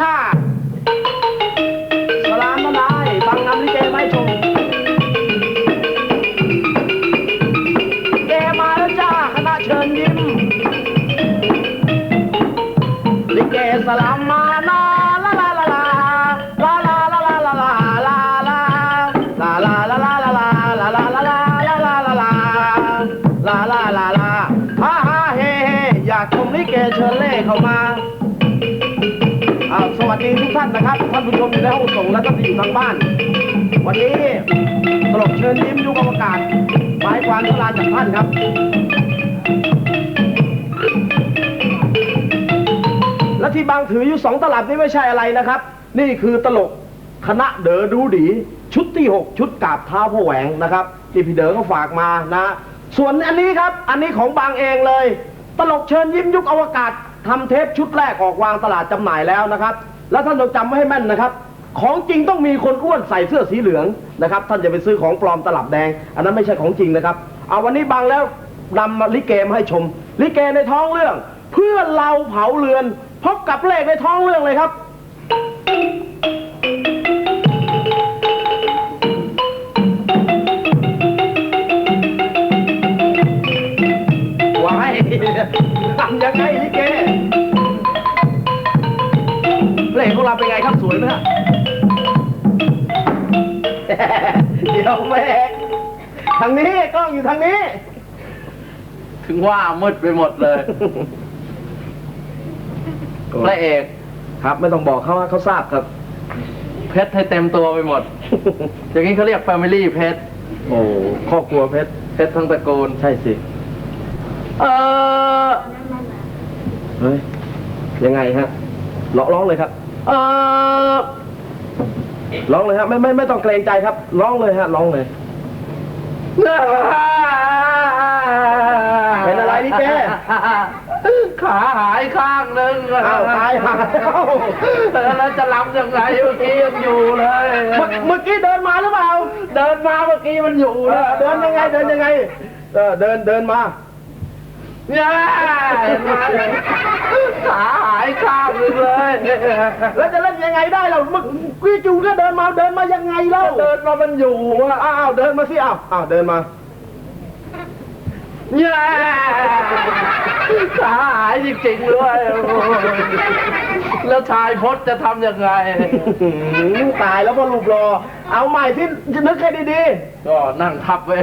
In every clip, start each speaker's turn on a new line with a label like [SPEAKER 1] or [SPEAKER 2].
[SPEAKER 1] ชาติ ท่านนะครับท่านผู้ชมอยู่ในห้องส่งและท่านที่อยู่ทางบ้าน วันนี้ตลกเชิญยิ้มยุคอวกาศหมายความทุลาจากท่านครับและที่บางถืออยู่สองตลับนี่ไม่ใช่อะไรนะครับ นี่คือตลกคณะเดอดูดี ชุดที่ 6 ชุดกาบเท้าพ่อแหวงนะครับที่พี่เดอเขาฝากมานะ ส่วนอันนี้ครับ อันนี้ของบางเองเลย ตลกเชิญยิ้มยุคอวกาศทำเทปชุดแรกออกวางตลาดจำหน่ายแล้วนะครับ แล้วท่านต้องจำไว้ให้แม่นนะครับ ของจริงต้องมีคนอ้วนใส่เสื้อสีเหลืองนะครับ ท่านจะไปซื้อของปลอมตลับแดง อันนั้นไม่ใช่ของจริงนะครับ เอาวันนี้บางแล้วนำลิเกมาให้ชม ลิเกในท้องเรื่อง เพื่อเราเผาเรือน พบกับเลขในท้องเรื่องเลยครับ เป็นไหมฮะเดี๋ยวแม่ทางนี้กล้องอยู่ทางนี้
[SPEAKER 2] ถึงว่ามืดไปหมดเลยพระเอก
[SPEAKER 1] ครับ ไม่ต้องบอกเขาว่าเขาทราบครับ
[SPEAKER 2] เพชรให้เต็มตัวไปหมด อย่างนี้เขาเรียกแฟมิลี่เพชร
[SPEAKER 1] โอ้ครอบครัวเพชร
[SPEAKER 2] เพชรทั้งตระกูล
[SPEAKER 1] ใช่สิ
[SPEAKER 2] เออ
[SPEAKER 1] เฮ้ยยังไงฮะร้องร้องเลยครับ
[SPEAKER 2] เออ
[SPEAKER 1] ร้องเลยฮะไม่ไม่ไม่ต้องเกรงใจครับ ร้องเลยฮะร้องเลย เป็นอะไรนี่แก
[SPEAKER 2] ขาหายข้างหนึ่ง
[SPEAKER 1] อ้าวตายหายเอ้า
[SPEAKER 2] แล้วจะรับยังไงเมื่อกี้ยังอยู่เลย
[SPEAKER 1] เมื่อเมื่อกี้เดินมาหรือเปล่า
[SPEAKER 2] เดินมาเมื่อกี้มันอยู่
[SPEAKER 1] เอ
[SPEAKER 2] นะ
[SPEAKER 1] อเดินยังไงเดินยังไงเออเดินเดินมา
[SPEAKER 2] เนี่ยเห็นไหมขาหายข้างหนึ่งเลย
[SPEAKER 1] แล้วจะเล่นยังไงได้เราเมื่อกี้จูก็เดินมาเดินมายังไงเล่า
[SPEAKER 2] เดินมามันอยู่อะ
[SPEAKER 1] อ้าวอ้าวเดินมาสิอ้าวอ้าวเดินมา
[SPEAKER 2] เนี่ยขาหายจริงๆด้วยแล้วชายพจน์จะทำยังไง
[SPEAKER 1] อื้อหือตายแล้วพอรูปรอ เอาใหม่ที่จะนึกให้ดี
[SPEAKER 2] ก็นั่งทับไว้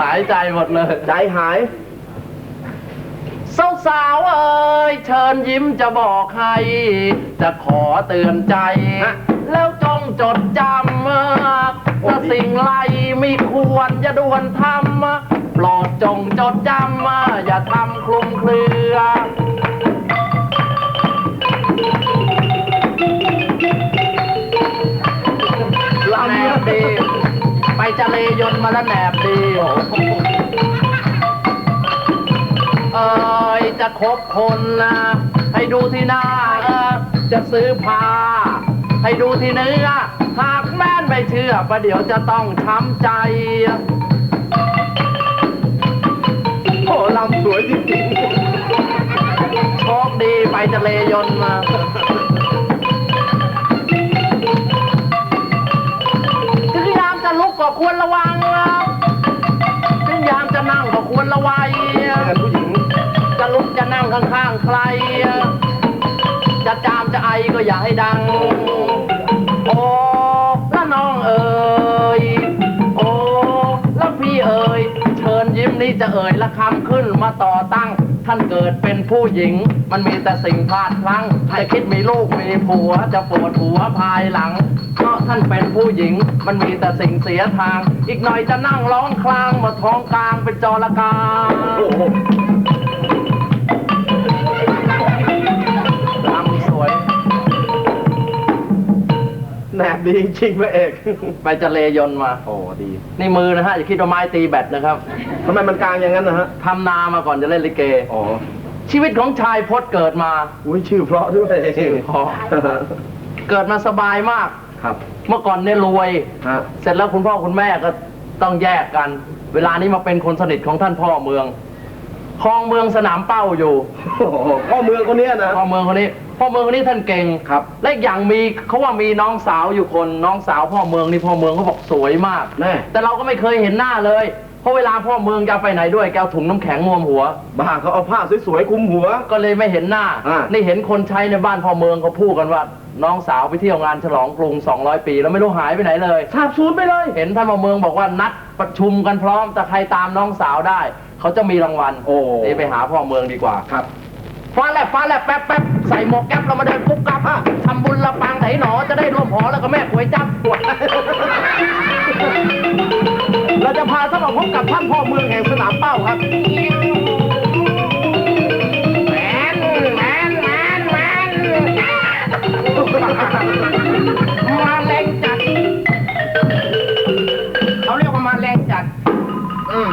[SPEAKER 2] หายใจหมดเลย
[SPEAKER 1] ๆใจหาย
[SPEAKER 2] สาวๆเอ้ยเชิญยิ้มจะบอกให้ จะขอเตือนใจ
[SPEAKER 1] ฮะ
[SPEAKER 2] แล้วจงจดจำถ้าสิ่งไรไม่ควรจะด่วนทำโปรดจงจดจำอย่าทำคลุมเครือ
[SPEAKER 1] ลำ
[SPEAKER 2] แน
[SPEAKER 1] เนี่ย
[SPEAKER 2] บดี ไปจะเลยนต์มาแล้วแนบดีเอ้ยจะคบคนนะให้ดูที่หน้าเออจะซื้อผ้าให้ดูที่เนื้อหากแม่นไม่เชื่อประเดี๋ยวจะต้องช้ำใจ
[SPEAKER 1] โอ้ลำสวยจริง
[SPEAKER 2] โชคดีไปจะเลยนต์มา ควรระวังถึงยามจะนั่งก็ควรระวัย
[SPEAKER 1] กันผู้หญิง
[SPEAKER 2] จะลุกจะนั่งข้างๆใคร จะจามจะไอก็อย่าให้ดัง โอ้ละน้องเอ๋ยโอ้ละพี่เอ๋ยเชิญยิ้มนี่จะเอ่ยละคำขึ้นมาต่อตั้ง ท่านเกิดเป็นผู้หญิง มันมีแต่สิ่งพลาดพลั้งจะคิดมีลูกมีผัวจะปวดหัวภายหลัง เพราะท่านเป็นผู้หญิง มันมีแต่สิ่งเสียทาง อีกหน่อยจะนั่งร้องคลางมาท้องกลางเป็นจระกา
[SPEAKER 1] โอ้โห
[SPEAKER 2] ลำสวย
[SPEAKER 1] แหนบดีจริงๆพระเอก
[SPEAKER 2] ไปจะเลยนต์มา
[SPEAKER 1] โอ้ดี
[SPEAKER 2] นี่มือนะฮะ อย่าคิดว่าไม้ตีแบตนะครับ
[SPEAKER 1] ทำไมมันกลางอย่างนั้นนะฮะ
[SPEAKER 2] ทำนามาก่อนจะเล่นลิเก
[SPEAKER 1] อ๋อ
[SPEAKER 2] ชีวิตของชายพจน์เกิดมา
[SPEAKER 1] อุ้ยชื่อเพราะด้วย
[SPEAKER 2] ชื่อเพราะ เกิดมาสบายมาก
[SPEAKER 1] ครับ
[SPEAKER 2] เมื่อก่อนเนี่ยรวย
[SPEAKER 1] ฮะ
[SPEAKER 2] เสร็จแล้วคุณพ่อคุณแม่ก็ต้องแยกกัน เวลานี้มาเป็นคนสนิทของท่านพ่อเมืองคลองเมืองสนามเป้าอยู่
[SPEAKER 1] โอ้โหพ่อเมืองคนเนี้ยนะ
[SPEAKER 2] พ่อเมืองคนนี้ พ่อเมืองคนนี้ท่านเก่ง
[SPEAKER 1] ครับ
[SPEAKER 2] และอีกอย่างมีเขาว่ามีน้องสาวอยู่คนน้องสาวพ่อเมืองนี่พ่อเมืองเขาบอกสวยมาก
[SPEAKER 1] แน่
[SPEAKER 2] แต่เราก็ไม่เคยเห็นหน้าเลย เพราะเวลาพ่อเมืองจะเอาไปไหนด้วยแกเอาถุงน้ำแข็งงวมหัว
[SPEAKER 1] บ้าเขาเอาผ้าสวยๆคลุมหัว
[SPEAKER 2] ก็เลยไม่เห็นหน้า
[SPEAKER 1] อ่า
[SPEAKER 2] นี่เห็นคนใช้ในบ้านพ่อเมืองเขาพูดกันว่า น้องสาวไปเที่ยวงานฉลองกรุง 200 ปี แล้วไม่รู้หายไปไหนเลย
[SPEAKER 1] สาบสูญไปเลย
[SPEAKER 2] เห็นท่านพ่อเมืองบอกว่านัดประชุมกันพร้อมแต่ใครตามน้องสาวได้ เขาจะมีรางวัล
[SPEAKER 1] โอ้
[SPEAKER 2] นี่ไปหาพ่อเมืองดีกว่า
[SPEAKER 1] ครับ
[SPEAKER 2] ฟ้าแลบฟ้าแลบแป๊บแป๊บใส่หมวกแก๊ปเรามาเดินกุ๊กกับทำบุญละปางไถหนอจะได้ร่วมหอแล้วก็แม่กวยจับปวด
[SPEAKER 1] เราจะพาท่านมาพบกับท่านพ่อเมืองแห่งสนามเป้าครับ
[SPEAKER 2] แมนแมนแมนแมนมาแรงจัดเขาเรียกว่ามาแรงจัด อืม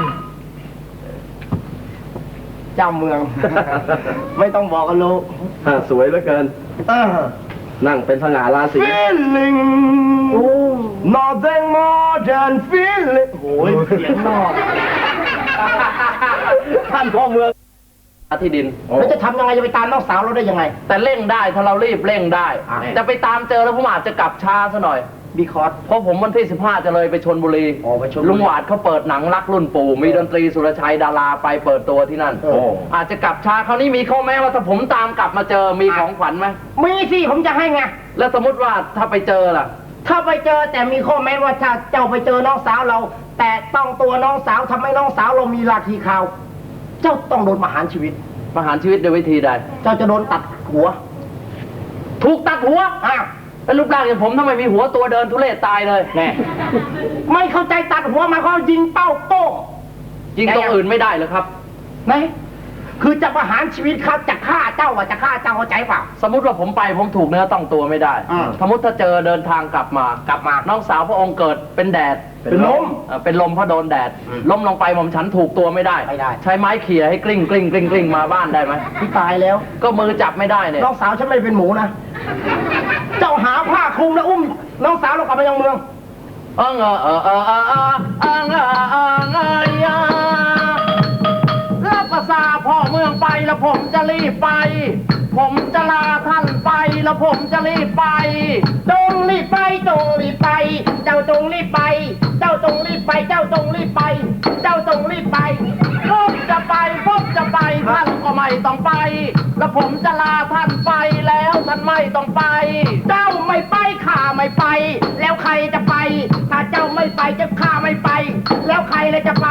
[SPEAKER 3] เจ้าเมือง ไม่ต้องบอกกันรู้
[SPEAKER 1] อ่าสวยเหลือเกิน
[SPEAKER 3] เออ
[SPEAKER 1] นั่งเป็นสง่าราศี
[SPEAKER 3] feeling nothing more than feeling โอ้ยเสียงนอก
[SPEAKER 1] ท่านพ่อเมือง
[SPEAKER 2] ที่ดิน
[SPEAKER 3] แล้วจะทำยังไงจะไปตามน้องสาวเราได้ยังไง
[SPEAKER 2] แต่เร่งได้ถ้าเรารีบเร่งได้
[SPEAKER 3] อะ
[SPEAKER 2] จะไปตามเจอแล้วผมอาจจะกลับช้าซะหน่อย
[SPEAKER 3] บีคอร์ส
[SPEAKER 2] เพราะผมวันที่ 15 จะเลยไปชนบุรี
[SPEAKER 3] อ๋อไปชลบุรี
[SPEAKER 2] ลุงหวาดเขาเปิดหนังรักรุ่นปู่ มีดนตรีสุรชัยดาราไปเปิดตัวที่นั่น
[SPEAKER 3] โอ้
[SPEAKER 2] อาจจะกลับช้าคราวนี้มีข้อแม้ว่าถ้าผมตามกลับมาเจอมีของขวัญไหม
[SPEAKER 3] มีสิผมจะให้ไง
[SPEAKER 2] แล้วสมมติว่าถ้าไปเจอล่ะ
[SPEAKER 3] ถ้าไปเจอแต่มีข้อแม้ว่าถ้าเจ้าไปเจอน้องสาวเรา แต่ต้องตัวน้องสาวทำให้น้องสาวเรามีราคีข่าว เจ้าต้องโดนประหารชีวิต
[SPEAKER 2] ประหารชีวิตด้วยวิธีใด
[SPEAKER 3] เจ้าจะโดนตัดหัว
[SPEAKER 2] ถูกตัดหัว
[SPEAKER 3] อ้าว
[SPEAKER 2] แล้วรูปร่างอย่างผมทำไมมีหัวตัวเดินทุเรศตายเลย
[SPEAKER 3] แน่ไม่เข้าใจตัดหัวหมายความว่ายิงเป้าโป้ง
[SPEAKER 2] ยิงตรงอื่นไม่ได้เลยครับ
[SPEAKER 3] ไหน คือจะประหารชีวิตครับจะฆ่าเจ้าอะจะฆ่าเจ้าเข้าใจเปล่า
[SPEAKER 2] สมมติว่าผมไปผมถูกเนื้อต้องตัวไม่ได้
[SPEAKER 3] อ่า
[SPEAKER 2] สมมติถ้าเจอเดินทางกลับมาก
[SPEAKER 3] ลับมา
[SPEAKER 2] น้องสาวพระองค์เกิดเป็นแดด
[SPEAKER 3] เป็นลม
[SPEAKER 2] เอ่อเป็นลมเพราะโดนแดด
[SPEAKER 3] อืม
[SPEAKER 2] ล้มลงไปหม่อมฉันถูกตัวไม่ได้
[SPEAKER 3] ไม่ได้
[SPEAKER 2] ใช้ไม้เขี่ยให้กลิ้งกลิ้งกลิ้งกลิ้งมาบ้านได้ไหม
[SPEAKER 3] ที่ตายแล้ว
[SPEAKER 2] ก็มือจับไม่ได้เนี่ย
[SPEAKER 3] น้องสาวฉันไม่ได้เป็นหมูนะ เจ้าหาผ้าคลุมแล้วอุ้ม น้องสาวเรากลับมายังเมือง
[SPEAKER 2] เออเออเออเออเออเออเออเออเออเออแล้วก็ซาพ่อ เมืองไปแล้วผมจะรีบไป ผมจะลาท่านไปแล้วผมจะรีบไป
[SPEAKER 3] จงรีบไปจงรีบไป เจ้าจงรีบไป เจ้าจงรีบไป เจ้าจงรีบไป เจ้าจงรีบไป
[SPEAKER 2] ผมจะไปผม ไปท่านก็ไม่ต้องไป แล้วผมจะลาท่านไปแล้วท่านไม่ต้องไป
[SPEAKER 3] เจ้าไม่ไปข้าไม่ไป แล้วใครจะไป ถ้าเจ้าไม่ไปเจะข้าไม่ไป แล้วใครเลยจะไป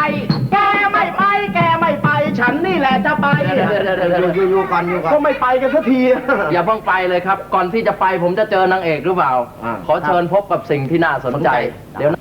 [SPEAKER 3] แกไม่ไปแกไม่ไป ฉันนี่แหละจะไป
[SPEAKER 2] เดี๋ยวเดี๋ยวเดี๋ยวเดี๋ยว
[SPEAKER 3] อยู่อยู่ก่อนอยู่ก่อน
[SPEAKER 1] ก็ไม่ไปกันสักที
[SPEAKER 2] อย่าเพิ่งไปเลยครับ ก่อนที่จะไปผมจะเจอนางเอกหรือเปล่า
[SPEAKER 1] อ่า
[SPEAKER 2] ขอเชิญพบกับสิ่งที่น่าสนใจ เดี๋ยวนะ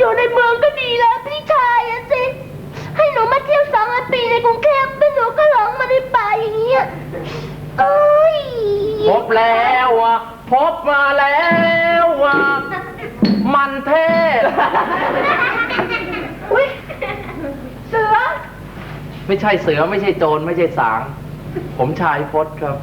[SPEAKER 4] เมืองก็ดีแล้วพี่ชายอะสิ ให้หนูมาเที่ยวสองอาทิตย์ในกรุงเทพแล้วหนูก็หลงมาในป่าอย่างเงี้ยเอ้ย
[SPEAKER 2] พบแล้วอะพบมาแล้วอะมันเทศ
[SPEAKER 4] อุ้ยเสือ
[SPEAKER 2] ไม่ใช่เสือไม่ใช่โจรไม่ใช่สาง ผมชายพศครับ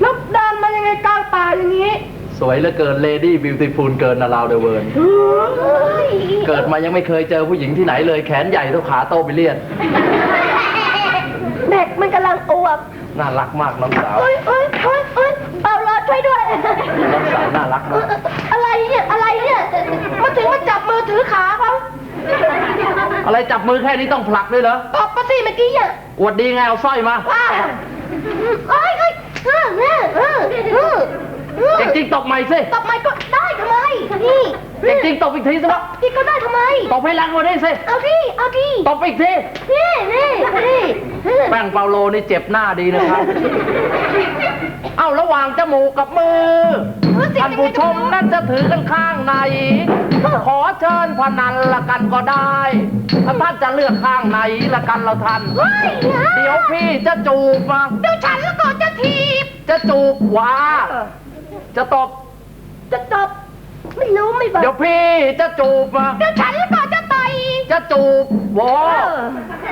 [SPEAKER 3] แล้วเดินมายังไงกลางป่าอย่างนี้
[SPEAKER 2] สวยเหลือเกิน Lady Beautiful เกินนาราเดเวิร์น
[SPEAKER 4] เฮ้ย
[SPEAKER 2] เกิดมายังไม่เคยเจอผู้หญิงที่ไหนเลยแขนใหญ่เท่าขาโตบิเลียน
[SPEAKER 4] เด็กมันกำลังอวบ
[SPEAKER 2] น่ารักมากน้องสาว
[SPEAKER 4] เอ้ยเอ้ยเอ้ยเอ้ยเปล่ารอช่วยด้วย
[SPEAKER 2] น้องสาวน่ารักมาก
[SPEAKER 4] อะไรเนี่ย อะไรเนี่ย มาถึงมาจับมือถือขาเขา
[SPEAKER 2] อะไรจับมือแค่นี้ต้องผลักด้วยเหรอ
[SPEAKER 4] ตบมาสิเมื่อกี้อะ
[SPEAKER 2] อวดดีไงเอาสร้อยมา
[SPEAKER 4] ว้าเอ้ยเอ้ยเออเออเออ เออเออ
[SPEAKER 2] เก่งจริงตบใหม่สิ
[SPEAKER 4] ตบไม่ก็ได้ทำไมนี่
[SPEAKER 2] เก่งจริงตบอีกทีสิวะ
[SPEAKER 4] นี่ก็ได้ทำไม
[SPEAKER 2] ตบให้แรงกว่านี้สิ
[SPEAKER 4] เอาดิเอาดิ
[SPEAKER 2] ตบอีกที
[SPEAKER 4] นี่นี่นี่
[SPEAKER 2] แป้งเปาโลนี่เจ็บหน้าดีนะครับ เอ้าระหว่างจมูกกับมือท่านผู้ชมนั่นจะถือกันข้างไหน ขอเชิญพนันละกันก็ได้ถ้าท่านจะเลือกข้างไหนละกันละท่าน
[SPEAKER 4] เฮ้ย
[SPEAKER 2] เดี๋ยวพี่จะจูบมา
[SPEAKER 4] เดี๋ยวฉันแล้วก็จะทีบ
[SPEAKER 2] จะจูบหวา จะตบ
[SPEAKER 4] จะตบไม่รู้ไม่บอก
[SPEAKER 2] เดี๋ยวพี่จะจูบมา
[SPEAKER 4] เดี๋ยวฉันแล้วก็จะต่อย
[SPEAKER 2] จะจูบวอ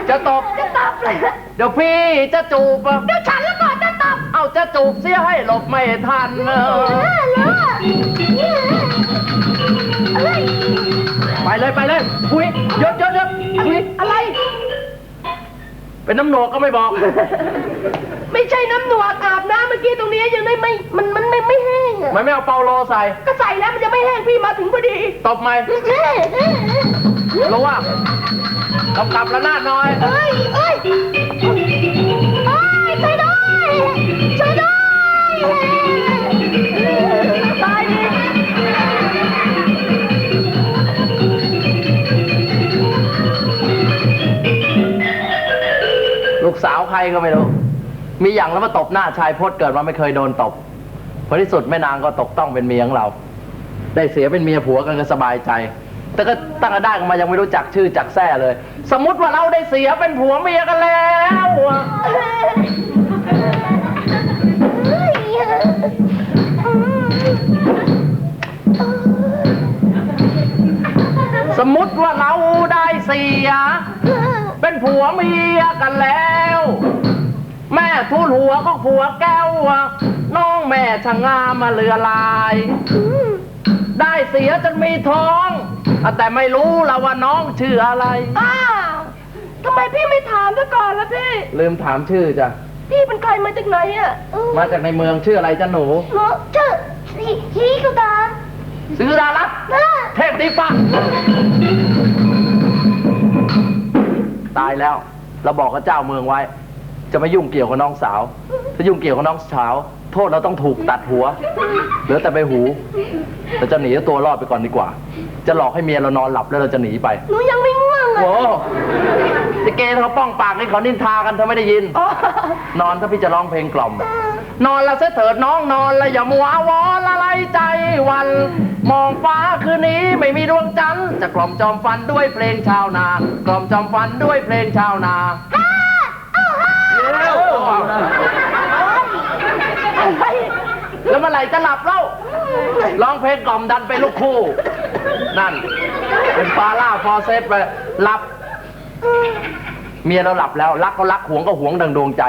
[SPEAKER 2] จะตบ
[SPEAKER 4] จะตบเลย
[SPEAKER 2] เดี๋ยวพี่จะจูบมา
[SPEAKER 4] เดี๋ยวฉันแล้วก็จะตบ
[SPEAKER 2] เอาจะจูบเสียให้หลบไม่ทันเออ
[SPEAKER 4] อะไร
[SPEAKER 2] ไปเลยไปเลยคุยหยศยศยศคุย
[SPEAKER 3] อะไร
[SPEAKER 2] เป็นน้ำหนวกก็ไม่บอก
[SPEAKER 3] ไม่ใช่น้ำหนวกอาบน้ำเมื่อกี้ตรงนี้ยังได้ไม่ มันมันไม่ ไม่แห้งอะ
[SPEAKER 2] มันไม่เอาเปาโลใส่
[SPEAKER 3] ก็ใส่แล้วมันจะไม่แห้งพี่มาถึงพอดี
[SPEAKER 2] ตบไหมรู้ว่ากำกับระนาดน้อย
[SPEAKER 4] เอ้ยเอ้ยเอ้ยช่วยด้วยช่วยด้วยตายดิ
[SPEAKER 2] ลูกสาวใครก็ไม่รู้ มีอย่างแล้วมาตบหน้าชายพจน์เกิดมาไม่เคยโดนตบ ผลที่สุดแม่นางก็ตกต้องเป็นเมียของเรา ได้เสียเป็นเมียผัวกันก็สบายใจ แต่ก็ตั้งแต่ได้กันมายังไม่รู้จักชื่อจักแท้เลย สมมติว่าเราได้เสียเป็นผัวเมียกันแล้วอะสมมติว่าเราได้เสีย เป็นผัวเมียกันแล้ว แม่ทูลหัวก็ผัวแก้วอะ แม่ชะงามมาเรือลาย ได้เสียจนมีท้องอะแต่ไม่รู้ละว่าน้องชื่ออะไร
[SPEAKER 3] อ้าวทำไมพี่ไม่ถามซะก่อนล่ะพี่
[SPEAKER 2] ลืมถามชื่อจ้ะ
[SPEAKER 3] พี่เป็นใครมาจากไหนอะ
[SPEAKER 2] มาจากในเมืองชื่ออะไรจ้ะหนู
[SPEAKER 4] หนูชื่อฮีฮีกุดา
[SPEAKER 2] ซื้อดารัตน์เทพตีฟ้าตายแล้ว เราบอกกับเจ้าเมืองไว้ จะไม่ยุ่งเกี่ยวกับน้องสาว ถ้ายุ่งเกี่ยวกับน้องสาว โทษเราต้องถูกตัดหัว เหลือแต่ใบหู เราจะหนีเอาตัวรอดไปก่อนดีกว่า จะหลอกให้เมียเรานอนหลับแล้วเราจะหนีไป
[SPEAKER 4] หนูยังไม่ง่วงเลย
[SPEAKER 2] โอ้จะเกย์เขาป้องปากนี่เขานินทากันเธอไม่ได้ยิน
[SPEAKER 3] อ๋อน
[SPEAKER 2] อนถ้าพี่จะร้องเพลงกล่อม นอนละเสยเถิดน้องนอนละอย่ามัววอนละไรใจวัน มองฟ้าคืนนี้ไม่มีดวงจันทร์จะกล่อมจอมฟันด้วยเพลงชาวนา กล่อมจอมฟันด้วยเพลงชาวนาเร็ว แล้วเมื่อไหร่จะหลับเล่าร้องเพลงกล่อมดันไปลูกคู่ นั่น เป็นฟาล่าฟอร์เซสไปหลับ เมียเราหลับแล้ว รักก็รักหวงก็หวงดังดวงใจ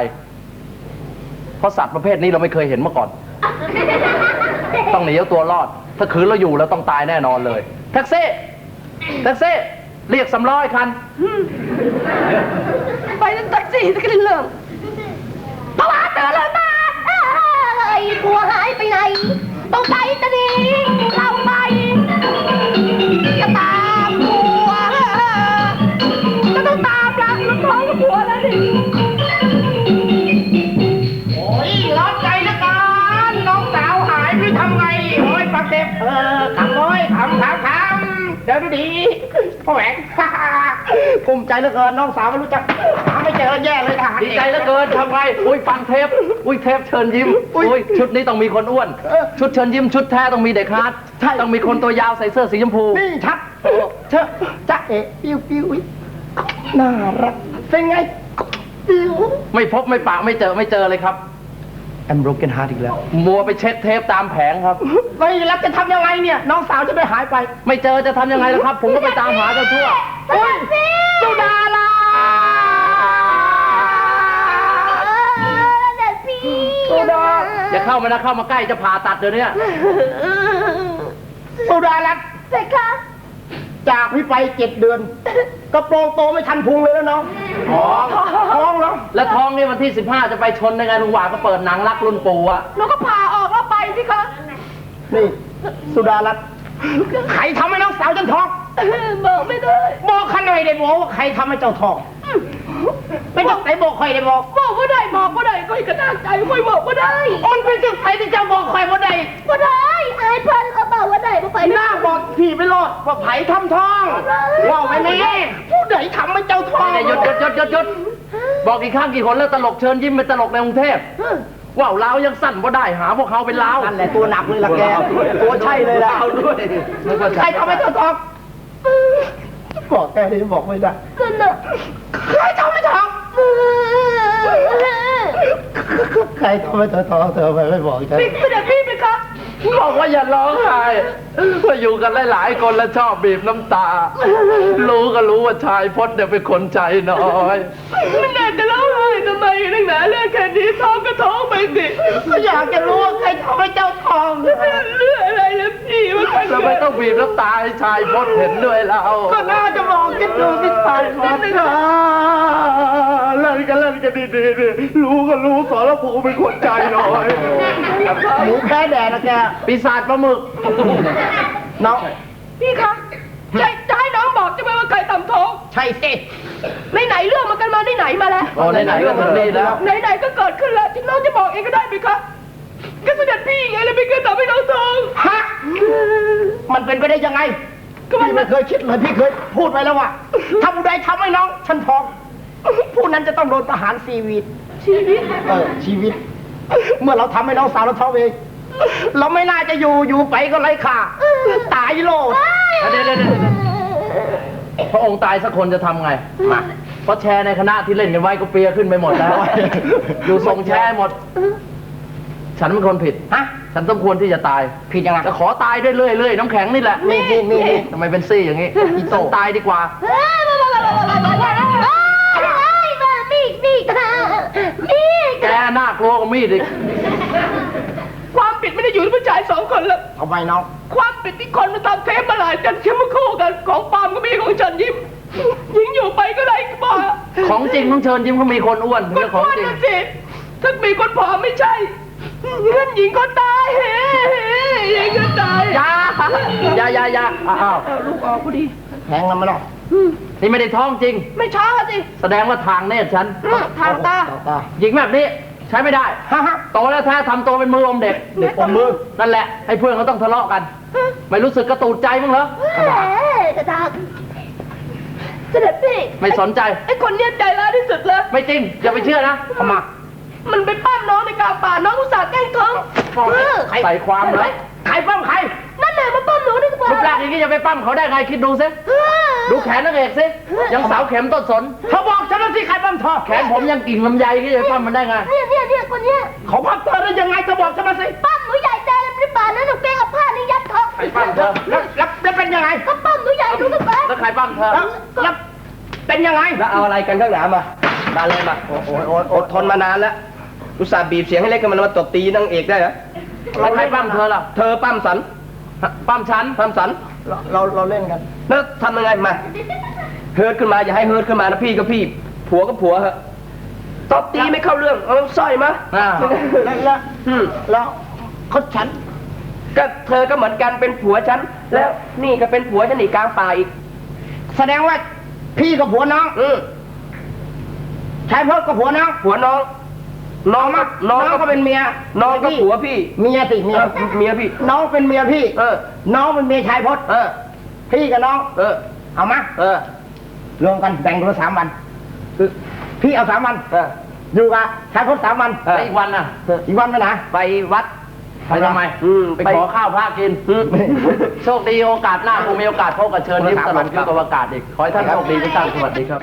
[SPEAKER 2] เพราะสัตว์ประเภทนี้เราไม่เคยเห็นมาก่อน ต้องหนีเอาตัวรอด ถ้าคืนเราอยู่แล้วต้องตายแน่นอนเลย แท็กซี่ แท็กซี่ เรียกสำร้อยคัน
[SPEAKER 3] ไปนั่นแท็กซี่สักทีเรื่อง
[SPEAKER 4] เพราะว่าเจอเลยมาเอ้ย ดี
[SPEAKER 1] พ่อ
[SPEAKER 3] แหวงภูมิใจเหลือเกินน้องสาวไม่รู้จักหาไม่เจอแย่เลยทหาร
[SPEAKER 2] ดีใจเหลือเกินทำไงอุ้ยฟังเทปอุ้ยเทปเชิญยิ้มอุ้ยชุดนี้ต้องมีคนอ้วน ชุดเชิญยิ้มชุดแท้ต้องมีเด็กฮาร์ดต้องมีคนตัวยาวใส่เสื้อสีชมพู
[SPEAKER 3] นี่ชัดเชอะจ๊ะเอ๋ปิ้วปิ้วอุ๊ยน่ารักเป็นไงปิ้ว
[SPEAKER 2] ไม่พบไม่ปะไม่เจอไม่เจอเลยครับ
[SPEAKER 3] แอมโบรกเกนฮาร์ดอีกแล้ว
[SPEAKER 2] มัวไปเช็ดเทปตามแผงครับ
[SPEAKER 3] ไม่แล้วจะทำยังไงเนี่ย น้องสาวจะได้หายไป
[SPEAKER 2] ไม่เจอจะทำยังไงล่ะครับ ผมก็ไปตามหาจนทั่ว
[SPEAKER 4] เสด็จพี่
[SPEAKER 3] สุดาลา
[SPEAKER 4] เสด็จพี่
[SPEAKER 3] สุดา
[SPEAKER 2] อย่าเข้ามานะเข้ามาใกล้จะผ่าตัดเดี๋ยวนี้
[SPEAKER 3] สุดารัตน์
[SPEAKER 4] เพคะ
[SPEAKER 3] จากพี่ไปเจ็ดเดือน กระโปรงโตไม่ทันพุงเลยแล้วน้อง
[SPEAKER 2] ท้อง
[SPEAKER 3] ท้องแล้ว
[SPEAKER 2] แล้วท้องนี่วันที่ 15 จะไปชนได้ไงลุงหวาก็เปิดหนังรักรุ่นปู่อะ
[SPEAKER 4] หนูก็พาออกแล้วไปสิคะ
[SPEAKER 3] นี่ สุดารัตน์ใครทำให้น้องสาวฉันท้อง
[SPEAKER 4] บอกไม่ได้
[SPEAKER 3] บอกข้าหน่อยได้บอกว่าใครทำให้เจ้าท้อง เป็นจังไหนบอกใครได้บอก
[SPEAKER 4] บอกว่าได้บอกว่าได้ก็กระด้างใจค่อยบอกว่าได้
[SPEAKER 3] มันเป็นจังไหนที่เจ้าบอกใครว่าได้
[SPEAKER 4] ว่าได้ไอ้เพันเขาบอกว่าได้บ่ไป
[SPEAKER 3] หน้าบอกพี่ไปโลดว่าไผ่ทำท้องว่าไปแน่ผู้ใดทำให้เจ้าท้อง
[SPEAKER 2] เนี่ยหยุดหยุดหยุดหยุดหยุดบอกกี่ครั้งกี่คนแล้วตลกเชิญยิ้มเป็นตลกในกรุงเทพว่าวลาวยังสั่นว่าได้หาพวกเขาเป็นลาว
[SPEAKER 3] นั่นแหละตัวหนักเลยล่ะแกตัวใช่เลยล่ะ
[SPEAKER 2] เอาด้วยนึกว่า
[SPEAKER 3] ใครทำให้เจ้าท้องบอกแกนี่บอกไม่ได้
[SPEAKER 4] นั่นน่ะ
[SPEAKER 3] ใครทำให้ท้องใครทำให้เธอท้องเธอไปไม่บอกฉัน
[SPEAKER 4] เสด็จพี่ไปคะ
[SPEAKER 2] บอกว่าอย่าร้องไห้ว่าอยู่กันหลายๆคนแล้วชอบบีบน้ำตา รู้ก็รู้ว่าชายพจน์เนี่ยเป็นคนใจน้อย
[SPEAKER 4] มันน่าจะร้องไห้ทำไมนักหนาเรื่องแค่นี้ท้องก็ท้องไปสิ
[SPEAKER 3] ก็อยากจะรู้ว่าใครทำให้เจ้าท้อง
[SPEAKER 4] เรื่องอะไรล่ะพี่มัน
[SPEAKER 2] แล้วไม่ต้องบีบน้ำตาให้ชายพจน์เห็นด้วยเรา
[SPEAKER 3] ก็น่าจะบองกคิดดูสิตายหมดค่ะเล่นกันเล่นกันดีๆดิรู้ก็รู้สารภูเป็นคนใจน้อยหมูแพ้แดดนะแก
[SPEAKER 2] ปีศาจปลาหมึก
[SPEAKER 3] น้อง
[SPEAKER 4] พี่คะจะจให้น้องบอกจะไหมว่าใครต่ำท้อง
[SPEAKER 3] ใช่สิ
[SPEAKER 4] ไหนๆเรื่องมันกันมาไหนมาแล้ว
[SPEAKER 2] โอ้ไหนๆก็ถึงนี่แล้ว
[SPEAKER 4] ไหนๆก็เกิดขึ้นแล้วที่น้องจะบอกเองก็ได้ไหมคะ ก็เสด็จพี่ไงเลยไม่เคยทำให้น้องท้อง
[SPEAKER 3] ฮะมันเป็นไปได้ยังไง
[SPEAKER 4] ก็มัน
[SPEAKER 3] พี่ไม่เคยคิดเลยพี่เคยพูดไว้แล้วว่าถ้าผู้ใดทำให้น้อง ฉันท้อง ผู้นั้นจะต้องโดนประหารชีวิต
[SPEAKER 4] ชีวิต
[SPEAKER 3] เออ ชีวิต เมื่อเราทำให้น้องสาวเราท้องเอง เราไม่น่าจะอยู่อยู่ไปก็ไรค่าตายโลด
[SPEAKER 2] เดี๋ยวเดี๋ยวเดี๋ยวเดี๋ยวพระองค์ตายสักคนจะทำไง มาเพราะแชร์ในคณะที่เล่นกันไว้ก็เปียขึ้นไปหมดแล้ว อยู่ส่งแชร์หมด ฉันเป็นคนผิด
[SPEAKER 3] ฮะ
[SPEAKER 2] ฉันต้องควรที่จะตาย
[SPEAKER 3] ผิดยังไง
[SPEAKER 2] จะขอตายด้วยเรื่อยเรื่อยน้ำแข็งนี่แหละ
[SPEAKER 3] นี่นี่นี่นี่
[SPEAKER 2] ทำไมเป็นซี่อย่างนี้อีโตตายดีกว่า
[SPEAKER 4] เฮ้ยมามามามามามามาเฮ้ยมามีดมีดค่ะมีด
[SPEAKER 2] แกน่ากลัวกว่ามีดอีก
[SPEAKER 4] ความผิดไม่ได้อยู่ที่ผู้ชายสองคนแล้ว
[SPEAKER 3] ทำไมน้อง
[SPEAKER 4] ความผิดที่คนมาทำเทปมาหลายจันเข้มคู่กันของปาล์มก็มีของฉันยิ้มยิงอยู่ไปก็ได้ก็บ้า
[SPEAKER 2] ของจริงต้องเชิญยิ้มเขามีคนอ้วนถึง
[SPEAKER 4] คน
[SPEAKER 2] จะของ
[SPEAKER 4] อ้วน
[SPEAKER 2] จริง
[SPEAKER 4] น่ะสิถ้ามีคนผอมไม่ใช่ เงื่อนหญิงก็ตายเฮ้หญิงก็ตาย
[SPEAKER 2] ยาอยาอยาอยาอ้าว
[SPEAKER 4] เอาลูกออกพอดี
[SPEAKER 3] แทงกันมาหรอก
[SPEAKER 2] นี่ไม่ได้ท้องจริง
[SPEAKER 4] ไม่ช้าสิ
[SPEAKER 2] แสดงว่าทางเนตรฉัน
[SPEAKER 4] ทางตา
[SPEAKER 3] ตา
[SPEAKER 2] หญิงแบบนี้ใช้ไม่ได้
[SPEAKER 3] ฮะฮะ
[SPEAKER 2] โตแล้วแท้ทำตัวเป็นมืออมเด็ก
[SPEAKER 3] เด็กอมมือ
[SPEAKER 2] นั่นแหละให้เพื่อนเขาต้องทะเลาะกัน ไม่รู้สึกกระตูดใจมั้งเหรอ
[SPEAKER 4] แหมกระทางเสด็จพี่
[SPEAKER 2] ไม่สนใจ
[SPEAKER 4] ไอ้คนเนี้ยใจร้ายที่สุดเลย
[SPEAKER 2] ไม่จริง อย่าไปเชื่อนะ
[SPEAKER 3] ทำไม
[SPEAKER 4] มันไปปั้มน้องในกลางป่าน้องอุตส่าห์แกล้งท้องเออ
[SPEAKER 2] ใส่ความเหรอ
[SPEAKER 3] ใครป้อมใคร
[SPEAKER 4] นั่นแหละมาปั้มหนูในกลาง
[SPEAKER 2] รูปร่า
[SPEAKER 4] ป่าง
[SPEAKER 2] อย่างนี้จะไปปั้มเขาได้ไงคิดดูสิ
[SPEAKER 4] เออ
[SPEAKER 2] ดูแขนนางเอกสิยังสาวเข็มต้นสน
[SPEAKER 3] เธอบอกฉันว่าสิใครป้อมเธอ
[SPEAKER 2] แขนผมยังกิ่งลำไยที่จะไปปั้มมันได้ไง
[SPEAKER 4] เนี่ยเนี่ยเนี่ยคนเนี้ย
[SPEAKER 3] เขาพับเธอได้ยังไงเธอบอกฉันมาสิ
[SPEAKER 4] ปั้มหนูใหญ่ใจแล้วหรือเปล่าแล้วหนูเกล้งเอาผ้านี่ยัดท้อง
[SPEAKER 2] ใครปั้มเธอ
[SPEAKER 3] แล้วแล้วแล้วเป็นยังไง
[SPEAKER 4] ก็ปั้มหนูใหญ่ดูกันไป
[SPEAKER 2] แล้วใครปั้มเธอ
[SPEAKER 3] แล้วแล้วเป็นยังไง
[SPEAKER 5] แล้วเอาอะไรกันข้างหนามามาเลยมาโอ้โหอดอดทนมานานแล้ว อุตส่าห์บีบเสียงให้เล็กกันมันมาตบตีนางเอกได้เหรอ
[SPEAKER 2] แล้วใครปั้มเธอล่ะ
[SPEAKER 5] เธอปั้มสัน
[SPEAKER 2] ปั้มฉัน
[SPEAKER 5] ปั้มสัน
[SPEAKER 3] เราเราเราเล่นกัน
[SPEAKER 5] แล้วทำยังไงมาเฮิร์ตขึ้นมาอย่าให้เฮิร์ตขึ้นมานะพี่ก็พี่ ผัวก็ผัวเหอะตบตีไม่เข้าเรื่องเอาสร้อยมา
[SPEAKER 2] อ่า
[SPEAKER 3] แล้วแล้ว
[SPEAKER 5] อืม
[SPEAKER 3] แล้วเขาฉัน
[SPEAKER 5] ก็เธอก็เหมือนกันเป็นผัวฉัน แล้วนี่ก็เป็นผัวฉันอีกกลางป่าอีก
[SPEAKER 3] แสดงว่าพี่กับผัวน้อง
[SPEAKER 5] อืม
[SPEAKER 3] ชายพจน์กับผัวน้อง
[SPEAKER 5] ผัวน้อง น้องก็น้อง
[SPEAKER 3] ก็เป็นเมีย
[SPEAKER 5] น้องก็ผัวพี่
[SPEAKER 3] เมียสิเมี
[SPEAKER 5] เอยอเมียพี่
[SPEAKER 3] น้องเป็นเมียพี่
[SPEAKER 5] เออ
[SPEAKER 3] น้องเป็นเมียชายพจน์
[SPEAKER 5] เออ
[SPEAKER 3] พี่กับน้อง
[SPEAKER 5] เออ
[SPEAKER 3] เอามา
[SPEAKER 5] เออ
[SPEAKER 3] รวมกันแบ่งคนละสามวันคือพี่เอาสามวัน
[SPEAKER 5] เออ
[SPEAKER 3] อยู่กับชายพจน์สามวัน
[SPEAKER 5] เออ
[SPEAKER 2] แล้วอีกวันน่ะ
[SPEAKER 3] อีกวันไปไหน
[SPEAKER 5] ไปวัด
[SPEAKER 2] ไปทำไม
[SPEAKER 5] อืม
[SPEAKER 2] ไป ขอข้าวพระกิน โชคดีโอกาสหน้าคงมีโอกาสพบกับเชิญยิ้มตลอดคิวกับอากาศอีก ขอให้ท่านโชคดีทุกท่านสวัสดีครับ